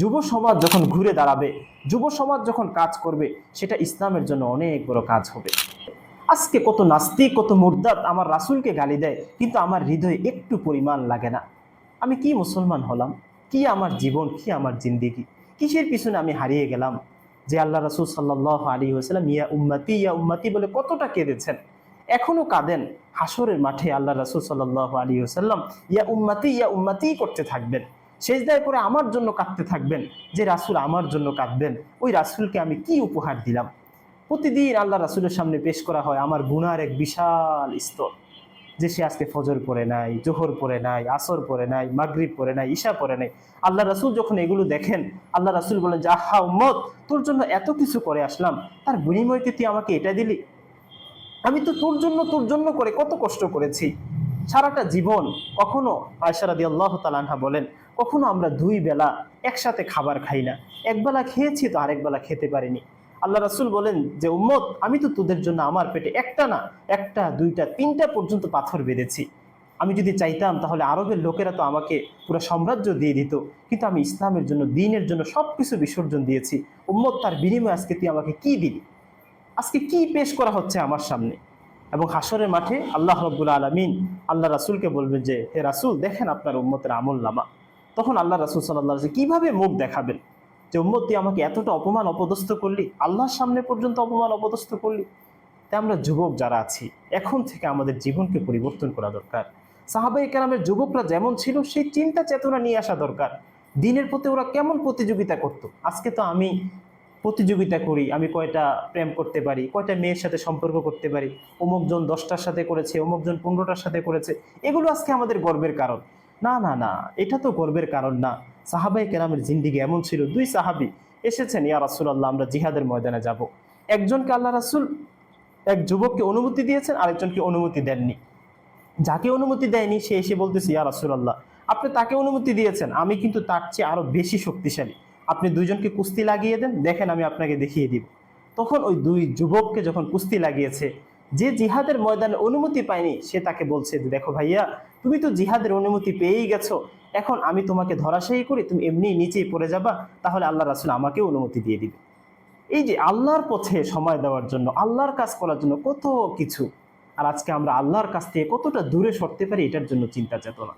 যুব সমাজ যখন ঘুরে দাঁড়াবে, যুব সমাজ যখন কাজ করবে, সেটা ইসলামের জন্য অনেক বড় কাজ হবে। আজকে কত নাস্তিক, কত মুরদাত আমার রাসূলকে গালি দেয়, কিন্তু আমার হৃদয়ে একটু পরিমাণ লাগে না। আমি কি মুসলমান হলাম? কি আমার জীবন? কি আমার জিন্দিগি? কিসের পিছনে আমি হারিয়ে গেলাম? যে আল্লাহ রাসূল সাল্লাহ আলী ওসালাম ইয়া উম্মাতি ইয়া উম্মাতি বলে কতটা কেঁদেছেন? এখনও কাঁদেন? হাসরের মাঠে আল্লাহ রাসূল সাল্লাহ আলী ওসাল্লাম ইয়া উম্মাতি ইয়া উম্মাতি করতে থাকবেন। শেষদায় করে আমার জন্য কাঁদতে থাকবেন যে রাসূল আমার জন্য কাঁদবেন। ওই রাসুলকে আমি কি উপহার দিলাম? প্রতিদিন আল্লাহ রাসুলের সামনে পেশ করা হয় আমার গুনার এক বিশাল স্তর। যে সে আজকে ফজর পড়ে নাই, জোহর পরে নাই, আসর পরে নাই, মাগরিব পরে নাই, ঈশা পরে নাই। আল্লাহ রাসূল যখন এগুলো দেখেন, আল্লাহ রাসূল বলেন, যে আহা উম্মত, তোর জন্য এত কিছু করে আসলাম, তার বিনিময়কে তুই আমাকে এটা দিলি? আমি তো তোর জন্য তোর জন্য করে কত কষ্ট করেছি। সারাটা জীবন কখনো আয়সারাদি আল্লাহ তালানহা বলেন, কখনো আমরা দুই বেলা একসাথে খাবার খাই না। একবেলা খেয়েছি তো আরেক বেলা খেতে পারিনি। আল্লাহ রাসূল বলেন যে, উম্মত, আমি তো তোদের জন্য আমার পেটে একটা না, একটা, দুইটা, তিনটা পর্যন্ত পাথর বেঁধেছি। আমি যদি চাইতাম তাহলে আরবের লোকেরা তো আমাকে পুরো সাম্রাজ্য দিয়ে দিত, কিন্তু আমি ইসলামের জন্য, দিনের জন্য সব কিছু বিসর্জন দিয়েছি। উম্মত, তার বিনিময়ে আজকে তুই আমাকে কি দিলি? আজকে কি পেশ করা হচ্ছে আমার সামনে? এবং হাসরের মাঠে আল্লাহ রব্বুল আলমিন আল্লাহ রাসূলকে বলবেন যে, হে রাসূল, দেখেন আপনার উম্মতের আমল নামা। তখন আল্লাহ রাসূল সাল্লাহ কীভাবে মুখ দেখাবেন? যে, উম্মত, তুই আমাকে এতটা অপমান অপদস্থ করলি? আল্লাহর সামনে পর্যন্ত অপমান অপদস্থ করলি? তাই আমরা যুবক যারা আছি, এখন থেকে আমাদের জীবনকে পরিবর্তন করা দরকার। সাহাবাই কেরামের যুবকরা যেমন ছিল, সেই চিন্তা চেতনা নিয়ে আসা দরকার। দিনের প্রতি ওরা কেমন প্রতিযোগিতা করত? আজকে তো আমি প্রতিযোগিতা করি, আমি কয়টা প্রেম করতে পারি, কয়টা মেয়ের সাথে সম্পর্ক করতে পারি, অমুকজন দশটার সাথে করেছে, অমুকজন পনেরোটার সাথে করেছে, এগুলো আজকে আমাদের গর্বের কারণ। না না না, এটা তো গর্বের কারণ না। সাহাবাই কেরামের জিন্দিগি এমন ছিল, দুই সাহাবি এসেছেন, ইয়া রাসূলুল্লাহ, আমরা জিহাদের ময়দানে যাব। একজনকে আল্লাহ রাসূল, এক যুবককে অনুমতি দিয়েছেন, আরেকজনকে অনুমতি দেননি। যাকে অনুমতি দেয়নি, সে এসে বলতেছে, ইয়া রাসূলুল্লাহ, আপনি তাকে অনুমতি দিয়েছেন, আমি কিন্তু তার চেয়ে আরও বেশি শক্তিশালী। আপনি দুইজনকে কুস্তি লাগিয়ে দেন, দেখেন আমি আপনাকে দেখিয়ে দিব। তখন ওই দুই যুবককে যখন কুস্তি লাগিয়েছে, যে জিহাদের ময়দানে অনুমতি পায়নি, সে তাকে বলছে দেখো ভাইয়া, তুমি তো জিহাদের অনুমতি পেয়েই গেছো। এখন আমি তোমাকে ধরাশায়ী করি, তুমি এমনি নিচেই পড়ে যাবা, তাহলে আল্লাহ রাসুল আমাকে অনুমতি দিয়ে দিবে। এই যে আল্লাহর পথে সময় দেওয়ার জন্য, আল্লাহর কাজ করার জন্য কত কিছু, আর আজকে আমরা আল্লাহর কাছ থেকে কতটা দূরে সরতে পারি, এটার জন্য চিন্তা চেতনা।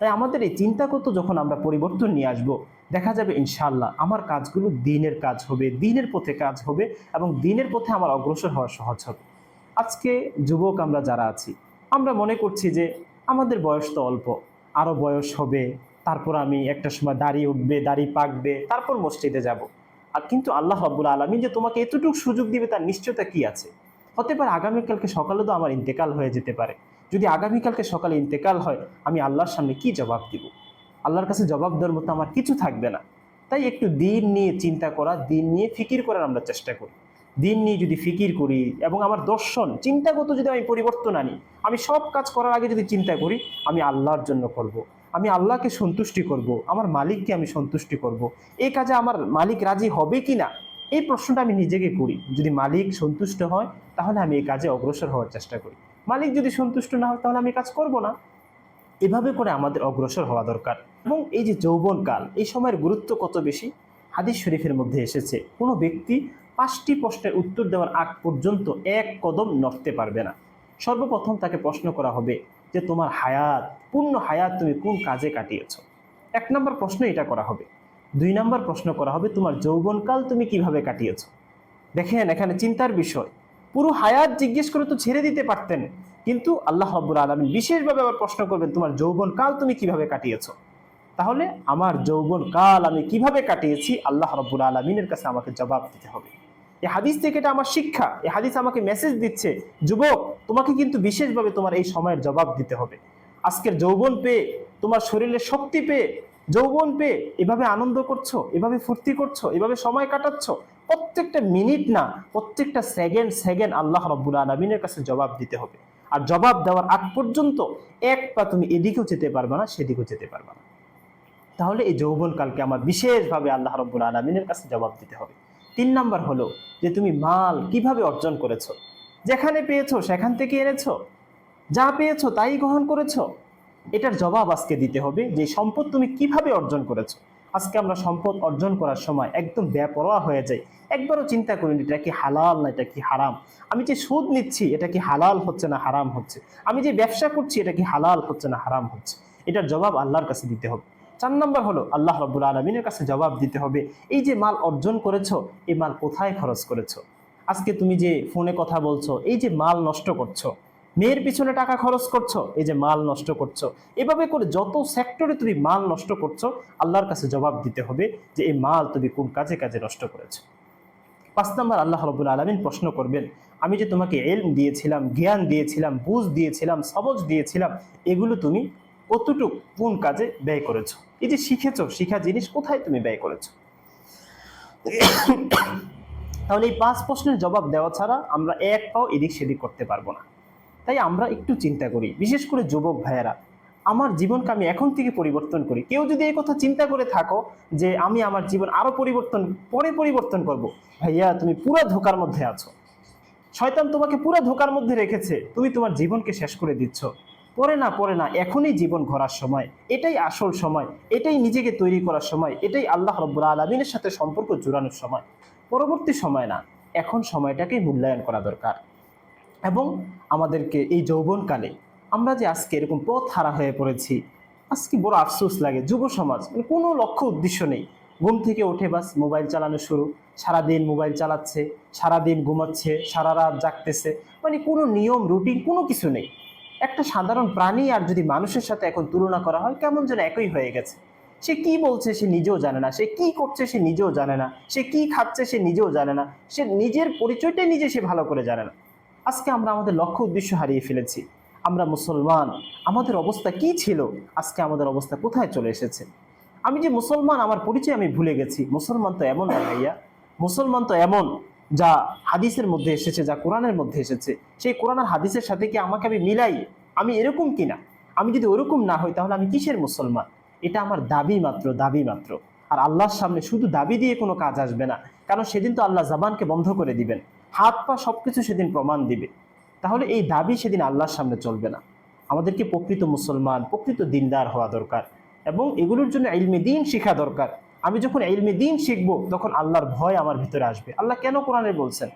তাই আমাদের এই চিন্তাগত যখন আমরা পরিবর্তন নিয়ে আসব দেখা যাবে ইনশাল্লাহ আমার কাজগুলো দিনের কাজ হবে, দিনের পথে কাজ হবে এবং দিনের পথে আমার অগ্রসর হওয়া সহজ হবে। আজকে যুবক আমরা যারা আছি, আমরা মনে করছি যে আমাদের বয়স তো অল্প আরও বয়স হবে, তারপর আমি একটা সময় দাঁড়িয়ে উঠবে, দাড়ি পাকবে, তারপর মসজিদে যাব। আর কিন্তু আল্লাহ রব্বুল আলমী যে তোমাকে এতটুকু সুযোগ দিবে তার নিশ্চয়তা কি আছে? হতে পারে আগামীকালকে সকালে তো আমার ইন্তেকাল হয়ে যেতে পারে। যদি আগামীকালকে সকালে ইন্তেকাল হয়, আমি আল্লাহর সামনে কি জবাব দিব? আল্লাহর কাছে জবাব দেওয়ার মতো আমার কিছু থাকবে না তাই একটু দিন নিয়ে চিন্তা করা, দিন নিয়ে ফিকির করার আমরা চেষ্টা করি দিন নিয়ে যদি ফিকির করি এবং আমার দর্শন, চিন্তাগত যদি আমি পরিবর্তন আনি, আমি সব কাজ করার আগে যদি চিন্তা করি, আমি আল্লাহর জন্য করব। আমি আল্লাহকে সন্তুষ্টি করব। আমার মালিককে আমি সন্তুষ্টি করব। এই কাজে আমার মালিক রাজি হবে কি না এই প্রশ্নটা আমি নিজেকে করি যদি মালিক সন্তুষ্ট হয়, তাহলে আমি এই কাজে অগ্রসর হওয়ার চেষ্টা করি মালিক যদি সন্তুষ্ট না হয়, তাহলে আমি কাজ করব না এভাবে করে আমাদের অগ্রসর হওয়া দরকার। এবং এই যে যৌবনকাল এই সময়ের গুরুত্ব কত বেশি? হাদিস শরীফের মধ্যে এসেছে, কোনো ব্যক্তি পাঁচটি প্রশ্নের উত্তর দেওয়ার আগ পর্যন্ত এক কদম নড়তে পারবে না। সর্বপ্রথম তাকে প্রশ্ন করা হবে যে, তোমার হায়াত, পূর্ণ হায়াত তুমি কোন কাজে কাটিয়েছ? এক নম্বর প্রশ্ন এটা করা হবে। দুই নম্বর প্রশ্ন করা হবে, তোমার যৌবনকাল তুমি কীভাবে কাটিয়েছ? দেখেন, এখানে চিন্তার বিষয়। পুরো হায়াত জিজ্ঞেস করে তো ছেড়ে দিতে পারতেন। কিন্তু আল্লাহ রব্বুল আলমী বিশেষভাবে আবার প্রশ্ন করবেন, তোমার যৌবন কাল তুমি কীভাবে কাটিয়েছ? তাহলে, আমার যৌবন কাল আমি কীভাবে কাটিয়েছি? আল্লাহ রব্বুল আলমিনের কাছে আমাকে জবাব দিতে হবে। এই হাদিস থেকে এটা আমার শিক্ষা। এই হাদিস আমাকে মেসেজ দিচ্ছে, যুবক, তোমাকে কিন্তু বিশেষভাবে তোমার এই সময়ের জবাব দিতে হবে। আজকের যৌবন পেয়ে, তোমার শরীরে শক্তি পেয়ে, যৌবন পেয়ে এভাবে আনন্দ করছ, এভাবে ফুর্তি করছ, এভাবে সময় কাটাচ্ছ প্রত্যেকটা মিনিট না, প্রত্যেকটা সেকেন্ড সেকেন্ড আল্লাহ রব্বুল আলমিনের কাছে জবাব দিতে হবে। আর জবাব দেওয়ার আগ পর্যন্ত এক পা তুমি এদিকেও যেতে পারবে না, সেদিকেও যেতে পারবে না। তাহলে এই যৌবনকালকে আমার বিশেষভাবে আল্লাহ রব্বুল আলমিনের কাছে জবাব দিতে হবে। তিন নাম্বার হলো যে তুমি মাল কীভাবে অর্জন করেছ? যেখানে পেয়েছ, সেখান থেকে এনেছো? যা পেয়েছ, তাই গ্রহণ করেছ? এটার জবাব আজকে দিতে হবে যে সম্পদ তুমি কীভাবে অর্জন করেছ? আজকে আমরা সম্পদ অর্জন করার সময় একদম বেপরোয়া হয়ে যাই। একবারও চিন্তা করিনি এটা কি হালাল না এটা কি হারাম। আমি যে সুদ নিচ্ছি এটা কি হালাল হচ্ছে না হারাম হচ্ছে? আমি যে ব্যবসা করছি এটা কি হালাল হচ্ছে না হারাম হচ্ছে? এটার জবাব আল্লাহর কাছে দিতে হবে। চার নম্বর হলো, আল্লাহ রব্বুল আলমিনের কাছে জবাব দিতে হবে, এই যে মাল অর্জন করেছ, এই মাল কোথায় খরচ করেছ? আজকে তুমি যে ফোনে কথা বলছো, এই যে মাল নষ্ট করছ মেয়ের পিছনে টাকা খরচ করছ, এই যে মাল নষ্ট করছ। এভাবে করে যত সেক্টরে তুমি মাল নষ্ট করছ, আল্লাহর কাছে জবাব দিতে হবে যে এই মাল তুমি কোন কাজে কাজে নষ্ট করেছ। পাঁচ নম্বর, আল্লাহ রবুল আলমিন প্রশ্ন করবেন, আমি যে তোমাকে এলম দিয়েছিলাম, জ্ঞান দিয়েছিলাম, বুঝ দিয়েছিলাম সবজ দিয়েছিলাম, এগুলো তুমি কতটুক, কোন কাজে ব্যয় করেছ? এই যে শিখেছো, শিখা জিনিস কোথায় তুমি ব্যয় করেছ? তাহলে এই পাঁচ প্রশ্নের জবাব দেওয়া ছাড়া আমরা এক পাও এদিক সেদিক করতে পারব না। তাই আমরা একটু চিন্তা করি, বিশেষ করে যুবক ভাইয়েরা। আমার জীবনকে আমি এখন থেকে পরিবর্তন করি। কেউ যদি এই কথা চিন্তা করে থাকো যে আমি আমার জীবন আরও পরিবর্তন, পরে পরিবর্তন করব। ভাইয়া, তুমি পুরো ধোকার মধ্যে আছো। শয়তান তোমাকে পুরো ধোকার মধ্যে রেখেছে। তুমি তোমার জীবনকে শেষ করে দিচ্ছ। পরে না পরে না, এখনই জীবন ঘোরার সময়। এটাই আসল সময়। এটাই নিজেকে তৈরি করার সময়। এটাই আল্লাহ রব্বুল আলমিনের সাথে সম্পর্ক জোরানোর সময়। পরবর্তী সময় না, এখন সময়টাকেই মূল্যায়ন করা দরকার। এবং আমাদেরকে এই যৌবনকালে আমরা যে আজকে এরকম পথ হারা হয়ে পড়েছি আজকে বড় আফসোস লাগে? যুব সমাজ মানে কোনো লক্ষ্য উদ্দেশ্য নেই। ঘুম থেকে উঠে বাস, মোবাইল চালানো শুরু। সারাদিন মোবাইল চালাচ্ছে, সারাদিন ঘুমাচ্ছে, সারা রাত জাগতেছে। মানে কোনো নিয়ম, রুটিন, কোনো কিছু নেই। একটা সাধারণ প্রাণী আর যদি মানুষের সাথে এখন তুলনা করা হয়, কেমন যেন একই হয়ে গেছে। সে কি বলছে সে নিজেও জানে না। সে কি করছে সে নিজেও জানে না। সে কি খাচ্ছে সে নিজেও জানে না। সে নিজের পরিচয়টাই নিজে সে ভালো করে জানে না। আজকে আমরা আমাদের লক্ষ্য উদ্দেশ্য হারিয়ে ফেলেছি। আমরা মুসলমান, আমাদের অবস্থা কি ছিল? আজকে আমাদের অবস্থা কোথায় চলে এসেছে? আমি যে মুসলমান, আমার পরিচয় আমি ভুলে গেছি। মুসলমান তো এমন না ভাইয়া। মুসলমান তো এমন যা হাদিসের মধ্যে এসেছে, যা কোরআনের মধ্যে এসেছে। সেই কোরআন আর হাদিসের সাথে কি আমাকে আমি মিলাই? আমি এরকম কিনা? আমি যদি ওরকম না হই, তাহলে আমি কিসের মুসলমান? এটা আমার দাবি মাত্র দাবি মাত্র। আর আল্লাহর সামনে শুধু দাবি দিয়ে কোনো কাজ আসবে না। কারণ সেদিন তো আল্লাহ জাবানকে বন্ধ করে দিবেন। হাত পা সবকিছু সেদিন প্রমাণ দিবে। তাহলে এই দাবি সেদিন আল্লাহর সামনে চলবে না। আমাদেরকে প্রকৃত মুসলমান, প্রকৃত দিনদার হওয়া দরকার এবং এগুলোর জন্য ইলমে দিন শেখা দরকার। আমি যখন ইলমে দিন শিখব, তখন আল্লাহর ভয় আমার ভিতরে আসবে। আল্লাহ কেন কোরআনে বলছেন?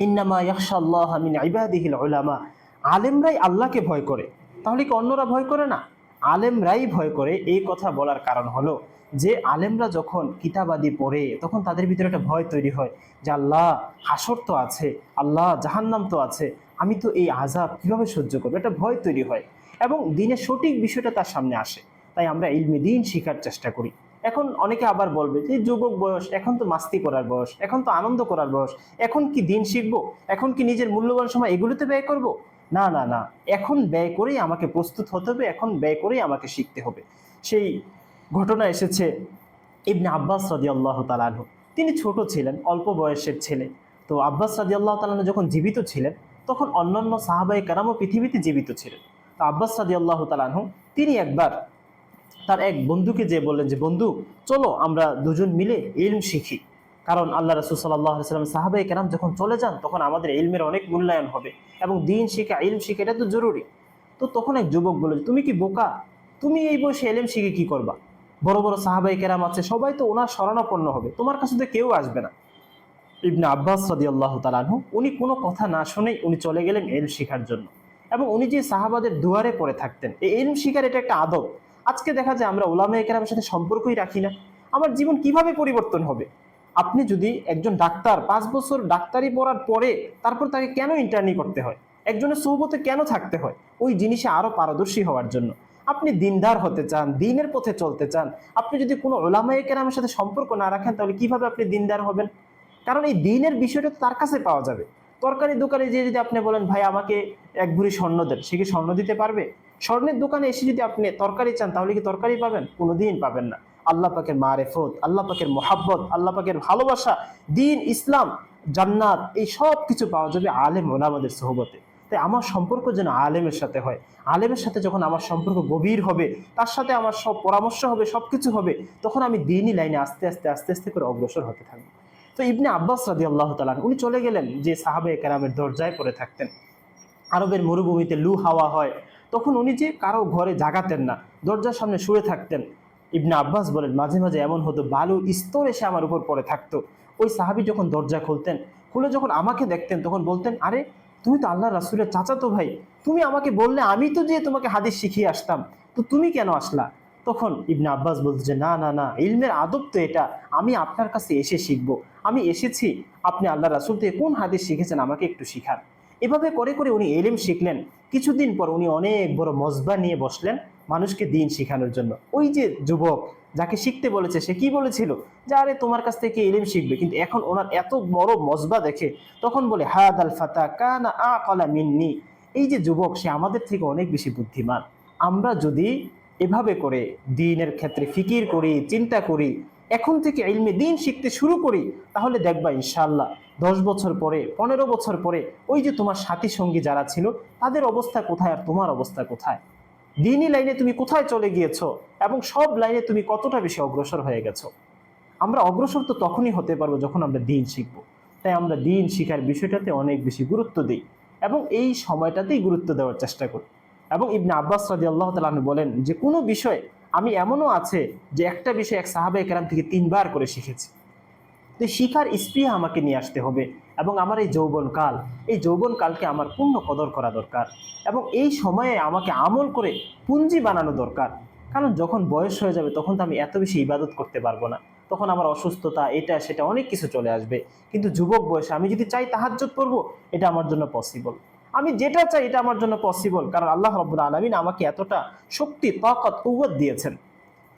ইন্নামা ইয়াকশাল্লাহ মিন ইবাদিহিল উলামা। আলেমরাই আল্লাহকে ভয় করে। তাহলে কি অন্যরা ভয় করে না? আলেমরাই ভয় করে। এই কথা বলার কারণ হলো যে আলেমরা যখন কিতাবাদি পড়ে, তখন তাদের ভিতরে একটা ভয় তৈরি হয় যে, আল্লাহ, হাসর তো আছে, আল্লাহ, জাহান্নাম তো আছে, আমি তো এই আজাব কীভাবে সহ্য করব? একটা ভয় তৈরি হয় এবং দিনের সঠিক বিষয়টা তার সামনে আসে। তাই আমরা ইলমে দিন শেখার চেষ্টা করি। এখন অনেকে আবার বলবে যে যুবক বয়স, এখন তো মাস্তি করার বয়স, এখন তো আনন্দ করার বয়স, এখন কি দিন শিখব? এখন কি নিজের মূল্যবান সময় এগুলোতে ব্যয় করব? না না না, এখন ব্যয় করেই আমাকে প্রস্তুত হতে হবে, এখন ব্যয় করেই আমাকে শিখতে হবে। সেই ঘটনা এসেছে ইবনে আব্বাস রাজি আল্লাহ তালানহ তিনি ছোট ছিলেন, অল্প বয়সের ছেলে। তো আব্বাস রাজি আল্লাহ তালানহ যখন জীবিত ছিলেন, তখন অন্যান্য সাহাবাই কারামও পৃথিবীতে জীবিত ছিলেন। তো আব্বাস রাজি আল্লাহ তালানহ তিনি একবার তার এক বন্ধুকে যে বললেন যে, বন্ধু, চলো আমরা দুজন মিলে ইলম শিখি। কারণ আল্লাহ রসুল সাল্লাহ সাল্লাম সাহাবাই কেরাম যখন চলে যান, তখন আমাদের ইলমের অনেক মূল্যায়ন হবে এবং দিন শিখা, ইলম শিখা, এটা তো জরুরি। তো তখন এক যুবক বলে তুমি কি বোকা? তুমি এই বয়সে এলএম শিখে কি করবা? বড় বড় সাহাবাই কেরাম আছে, সবাই তো ওনার শরণাপন্ন হবে। তোমার কাছে তো কেউ আসবে না। ইবনে আব্বাস রাদি আল্লাহ তালানহু উনি কোনো কথা না শুনেই উনি চলে গেলেন এলম শিখার জন্য। এবং উনি যে সাহাবাদের দুয়ারে পড়ে থাকতেন, এই এলম শিখার এটা একটা আদব। আজকে দেখা যায় আমরা ওলামা একরামের সাথে সম্পর্কই রাখি না। আমার জীবন কীভাবে পরিবর্তন হবে? আপনি যদি একজন ডাক্তার, পাঁচ বছর ডাক্তারি পড়ার পরে তারপর তাকে কেন ইন্টার্নি করতে হয়? একজনের সৌবতে কেন থাকতে হয়? ওই জিনিসে আরও পারদর্শী হওয়ার জন্য। আপনি দিনদার হতে চান, দিনের পথে চলতে চান, আপনি যদি কোনো ওলামায়ে কেরামের সাথে সম্পর্ক না রাখেন, তাহলে কীভাবে আপনি দিনদার হবেন? কারণ এই দিনের বিষয়টা তো তার কাছে পাওয়া যাবে। তরকারি দোকানে যে যদি আপনি বলেন, ভাই, আমাকে এক ভরি স্বর্ণ দেন। সে কি স্বর্ণ দিতে পারবে? স্বর্ণের দোকানে এসে যদি আপনি তরকারি চান, তাহলে কি তরকারি পাবেন? কোনোদিন পাবেন না। আল্লাহ পাকের মারেফত, আল্লাহ পাকের মোহাব্বত, আল্লাহ পাকের ভালোবাসা, দিন, ইসলাম, জান্নাত, এই সব কিছু পাওয়া যাবে আলেম ওলামাদের সহবতে। তাই আমার সম্পর্ক যেন আলেমের সাথে হয়। আলেমের সাথে যখন আমার সম্পর্ক গভীর হবে, তার সাথে আমার সব পরামর্শ হবে সব কিছু হবে, তখন আমি দিনই লাইনে আস্তে আস্তে আস্তে আস্তে করে অগ্রসর হতে থাকব। তো ইবনে আব্বাস রাদি আল্লাহ তালান উনি চলে গেলেন যে সাহাবে কেরামের দরজায় পড়ে থাকতেন। আরবের মরুভূমিতে লু হাওয়া হয়। তখন উনি যে কারও ঘরে জাগাতেন না, দরজার সামনে শুয়ে থাকতেন। ইবনে আব্বাস বলেন, মাঝে মাঝে এমন হতো বালুর স্তর এসে আমার উপর পড়ে থাকতো। ওই সাহাবি যখন দরজা খুলতেন, খুলে যখন আমাকে দেখতেন, তখন বলতেন, আরে তুমি তো আল্লাহ রাসুলের চাচাতো ভাই। তুমি আমাকে বললে আমি তো যে তোমাকে হাদিস শিখিয়ে আসতাম, তো তুমি কেন আসলা? তখন ইবনে আব্বাস বলতো যে, না না না, ইলমের আদব তো এটা, আমি আপনার কাছে এসে শিখব। আমি এসেছি, আপনি আল্লাহ রাসুল থেকে কোন হাদিস শিখেছেন আমাকে একটু শিখান। এভাবে করে করে উনি এলিম শিখলেন। কিছুদিন পর উনি অনেক বড় মজবা নিয়ে বসলেন মানুষকে দিন শেখানোর জন্য। ওই যে যুবক যাকে শিখতে বলেছে, সে কি বলেছিল? যে, আরে, তোমার কাছ থেকে এলিম শিখবে। কিন্তু এখন ওনার এত বড় মজবা দেখে তখন বলে হায়াদ আল ফাতা কানা আ কলা মিন্নি। এই যে যুবক, সে আমাদের থেকে অনেক বেশি বুদ্ধিমান। আমরা যদি এভাবে করে দিনের ক্ষেত্রে ফিকির করি, চিন্তা করি, এখন থেকে ইলমে দিন শিখতে শুরু করি, তাহলে দেখবা ইনশাল্লাহ দশ বছর পরে, পনেরো বছর পরে, ওই যে তোমার সাথী সঙ্গী যারা ছিল, তাদের অবস্থা কোথায় আর তোমার অবস্থা কোথায়? দিনই লাইনে তুমি কোথায় চলে গিয়েছো এবং সব লাইনে তুমি কতটা বেশি অগ্রসর হয়ে গেছো? আমরা অগ্রসর তো তখনই হতে পারব যখন আমরা দিন শিখব। তাই আমরা দিন শিখার বিষয়টাতে অনেক বেশি গুরুত্ব দিই এবং এই সময়টাতেই গুরুত্ব দেওয়ার চেষ্টা করি। এবং ইবনে আব্বাস রাজি আল্লাহ তালু বলেন যে, কোনো বিষয় আমি এমনও আছে যে, একটা বিষয় এক সাহাবে কেরাম থেকে তিনবার করে শিখেছি। তো শিখার স্পৃহা আমাকে নিয়ে আসতে হবে। এবং আমার এই যৌবনকাল এই যৌবনকালকে আমার পূর্ণ কদর করা দরকার এবং এই সময়ে আমাকে আমল করে পুঞ্জি বানানো দরকার। কারণ যখন বয়স হয়ে যাবে তখন তো আমি এত বেশি ইবাদত করতে পারব না। তখন আমার অসুস্থতা, এটা, সেটা অনেক কিছু চলে আসবে। কিন্তু যুবক বয়সে আমি যদি চাই তাহাজ্জত করব এটা আমার জন্য পসিবল আমি যেটা চাই এটা আমার জন্য পসিবল কারণ আল্লাহ রব্বুল আলমিন আমাকে এতটা শক্তি, তাকত কুয়াত দিয়েছেন।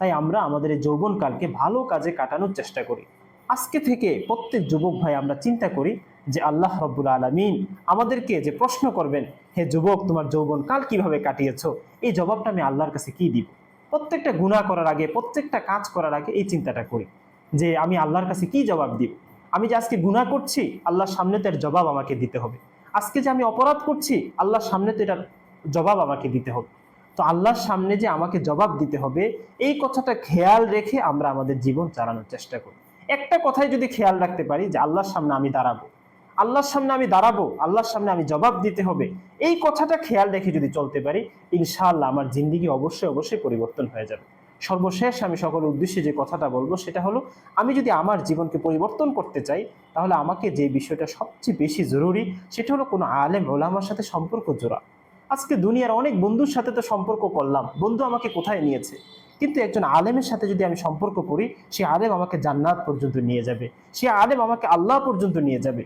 তাই আমরা আমাদের এই যৌবনকালকে ভালো কাজে কাটানোর চেষ্টা করি। আজকে থেকে প্রত্যেক যুবক ভাই আমরা চিন্তা করি যে আল্লাহ রব্বুল আলমিন আমাদেরকে যে প্রশ্ন করবেন, হে যুবক, তোমার যৌবন কাল কীভাবে কাটিয়েছো? এই জবাবটা আমি আল্লাহর কাছে কি দিব? প্রত্যেকটা গুণা করার আগে, প্রত্যেকটা কাজ করার আগে এই চিন্তাটা করি যে আমি আল্লাহর কাছে কি জবাব দিব? আমি যে আজকে গুণা করছি, আল্লাহর সামনে তো জবাব আমাকে দিতে হবে। আজকে যে আমি অপরাধ করছি, আল্লাহর সামনে তো এটার জবাব আমাকে দিতে হবে। তো আল্লাহর সামনে যে আমাকে জবাব দিতে হবে, এই কথাটা খেয়াল রেখে আমরা আমাদের জীবন চালানোর চেষ্টা করি। একটা কথাই যদি খেয়াল রাখতে পারি যে আল্লাহর সামনে আমি দাঁড়াবো। আল্লাহর সামনে আমি দাঁড়াবো, আল্লাহর সামনে আমি জবাব দিতে হবে। এই কথাটা খেয়াল রেখে যদি চলতে পারি, ইনশাআল্লাহ আমার জিন্দিগি অবশ্যই অবশ্যই পরিবর্তন হয়ে যাবে। সর্বশেষ আমি সকল উদ্দেশ্যে যে কথাটা বলব, সেটা হলো, আমি যদি আমার জীবনকে পরিবর্তন করতে চাই, তাহলে আমাকে যে বিষয়টা সবচেয়ে বেশি জরুরি, সেটা হলো কোনো আলেম, ওলামার সাথে সম্পর্ক জোড়া। আজকে দুনিয়ার অনেক বন্ধুর সাথে তো সম্পর্ক করলাম, বন্ধু আমাকে কোথায় নিয়েছে? কিন্তু একজন আলেমের সাথে যদি আমি সম্পর্ক করি, সে আলেম আমাকে জান্নাত পর্যন্ত নিয়ে যাবে, সে আলেম আমাকে আল্লাহ পর্যন্ত নিয়ে যাবে।